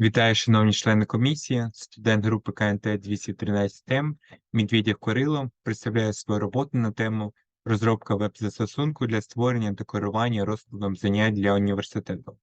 Вітаю, шановні члени комісії, студент групи КНТ 213 м Медведєв Кирило представляє свою роботу на тему розробка веб-застосунку для створення та керування розкладом занять для університету.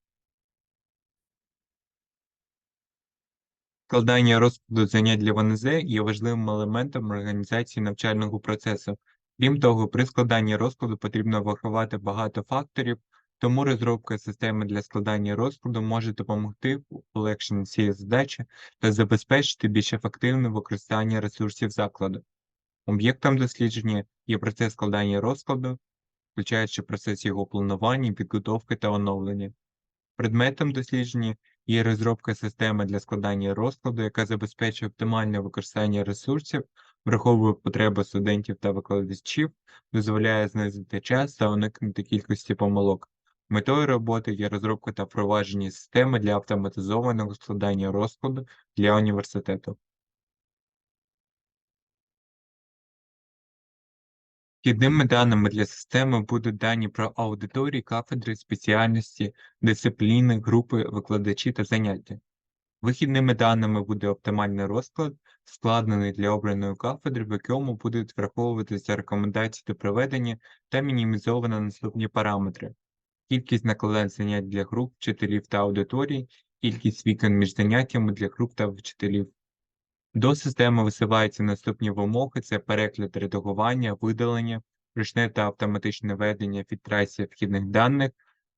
Складання розкладу занять для ВНЗ є важливим елементом організації навчального процесу. Крім того, при складанні розкладу потрібно врахувати багато факторів, тому розробка системи для складання розкладу може допомогти у полегшенні цієї задачі та забезпечити більш ефективне використання ресурсів закладу. Об'єктом дослідження є процес складання розкладу, включаючи процес його планування, підготовки та оновлення. Предметом дослідження є розробка системи для складання розкладу, яка забезпечує оптимальне використання ресурсів, враховує потреби студентів та викладачів, дозволяє знизити час та уникнути кількості помилок. Метою роботи є розробка та впровадження системи для автоматизованого складання розкладу для університету. Вхідними даними для системи будуть дані про аудиторії, кафедри, спеціальності, дисципліни, групи, викладачі та заняття. Вихідними даними буде оптимальний розклад, складений для обраної кафедри, в якому будуть враховуватися рекомендації до проведення та мінімізовано наступні параметри: кількість накладань занять для груп, вчителів та аудиторій, кількість вікон між заняттями для груп та вчителів. До системи висуваються наступні вимоги: це перегляд редагування, видалення, ручне та автоматичне ведення фільтрація вхідних даних,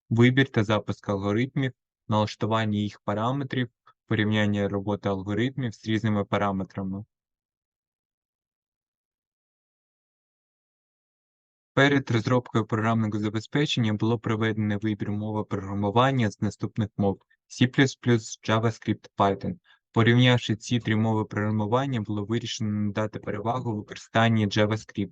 вибір та запуск алгоритмів, налаштування їх параметрів, порівняння роботи алгоритмів з різними параметрами. Перед розробкою програмного забезпечення було проведено вибір мови програмування з наступних мов C++, JavaScript, Python. Порівнявши ці три мови програмування, було вирішено надати перевагу використанні JavaScript.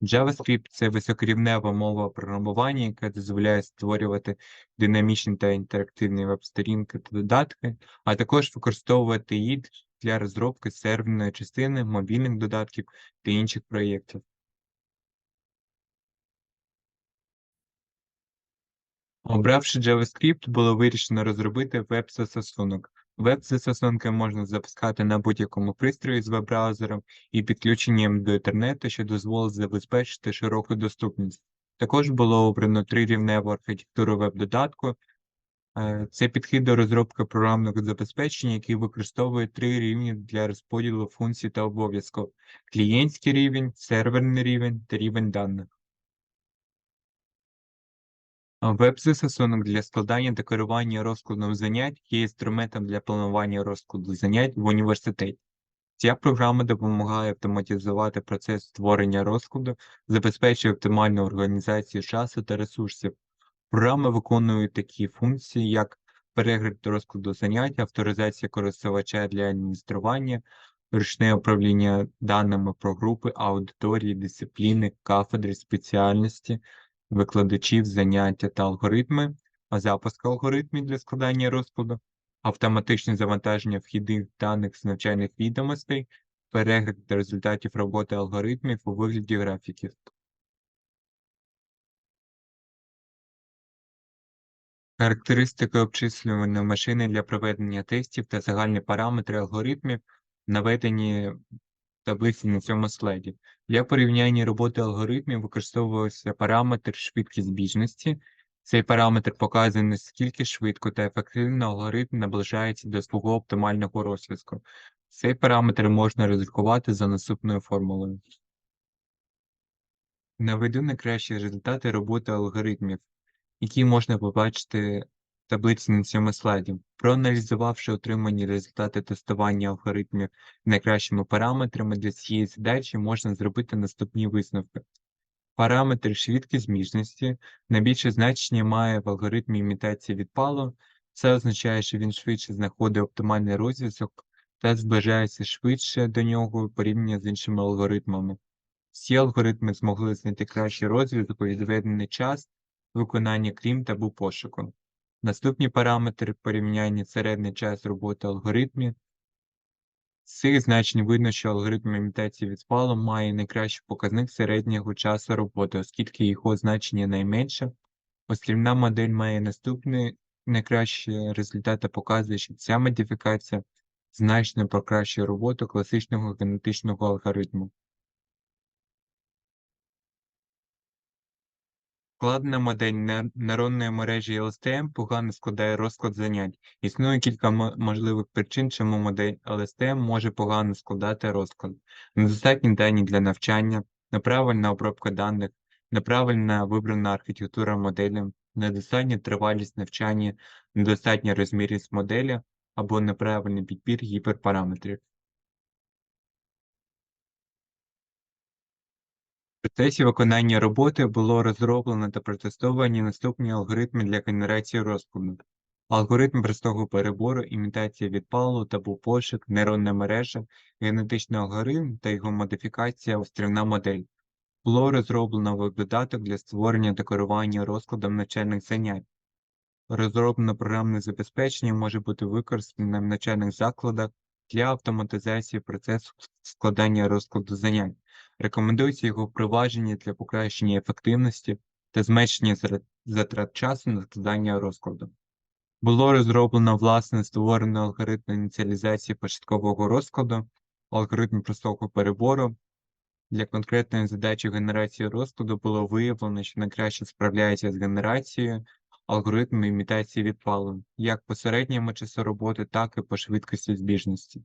JavaScript це високорівнева мова програмування, яка дозволяє створювати динамічні та інтерактивні веб-сторінки та додатки, а також використовувати її для розробки серверної частини, мобільних додатків та інших проєктів. Обравши JavaScript, було вирішено розробити веб-застосунок. Веб-застосунки можна запускати на будь-якому пристрої з веб-браузером і підключенням до інтернету, що дозволить забезпечити широку доступність. Також було обрано трирівневу архітектуру веб-додатку. Е, Це підхід до розробки програмного забезпечення, який використовує три рівні для розподілу функцій та обов'язків: клієнтський рівень, серверний рівень та рівень даних. Веб-застосунок для складання та керування розкладом занять є інструментом для планування розкладу занять в університеті. Ця програма допомагає автоматизувати процес створення розкладу, забезпечує оптимальну організацію часу та ресурсів. Програма виконує такі функції, як перегляд розкладу занять, авторизація користувача для адміністрування, ручне управління даними про групи, аудиторії, дисципліни, кафедри, спеціальності, викладачів, заняття та алгоритми, запуск алгоритмів для складання розкладу, автоматичне завантаження вхідних даних з навчальних відомостей, перегляд результатів роботи алгоритмів у вигляді графіків. Характеристики обчислювальної машини для проведення тестів та загальні параметри алгоритмів наведені таблиці на цьому слайді. Для порівняння роботи алгоритмів використовувався параметр швидкість збіжності. Цей параметр показує, наскільки швидко та ефективно алгоритм наближається до свого оптимального розв'язку. Цей параметр можна розрахувати за наступною формулою. Наведу найкращі результати роботи алгоритмів, які можна побачити таблиці на цьому слайді. Проаналізувавши отримані результати тестування алгоритмів найкращими параметрами для цієї задачі, можна зробити наступні висновки. Параметр швидкість зміжності найбільше значення має в алгоритмі імітації відпалу. Це означає, що він швидше знаходить оптимальний розв'язок та зближається швидше до нього порівняно з іншими алгоритмами. Всі алгоритми змогли знайти кращий розв'язок у відведений час виконання крім табу пошуку. Наступні параметри порівняння середній час роботи алгоритмів. З цих значень видно, що алгоритм імітації відпалу має найкращий показник середнього часу роботи, оскільки його значення найменше. Острівна модель має наступний найкращі результати показує, що ця модифікація значно покращує роботу класичного генетичного алгоритму. Складена модель нейронної мережі LSTM погано складає розклад занять. Існує кілька можливих причин, чому модель LSTM може погано складати розклад. Недостатні дані для навчання, неправильна обробка даних, неправильна вибрана архітектура моделі, недостатня тривалість навчання, недостатня розмірність моделі або неправильний підбір гіперпараметрів. Процесі виконання роботи було розроблено та протестовані наступні алгоритми для генерації розкладу. Алгоритм простого перебору, імітація відпалу та пошук, нейронна мережа, генетичний алгоритм та його модифікація острівна модель. Було розроблено веб-додаток для створення та керування розкладом навчальних занять. Розроблене програмне забезпечення може бути використане в навчальних закладах для автоматизації процесу складання розкладу занять. Рекомендується його впровадження для покращення ефективності та зменшення затрат часу на складання розкладу. Було розроблено власне створений алгоритм ініціалізації початкового розкладу, алгоритм простого перебору. Для конкретної задачі генерації розкладу було виявлено, що найкраще справляється з генерацією алгоритм імітації відпалу, як по середньому часу роботи, так і по швидкості збіжності.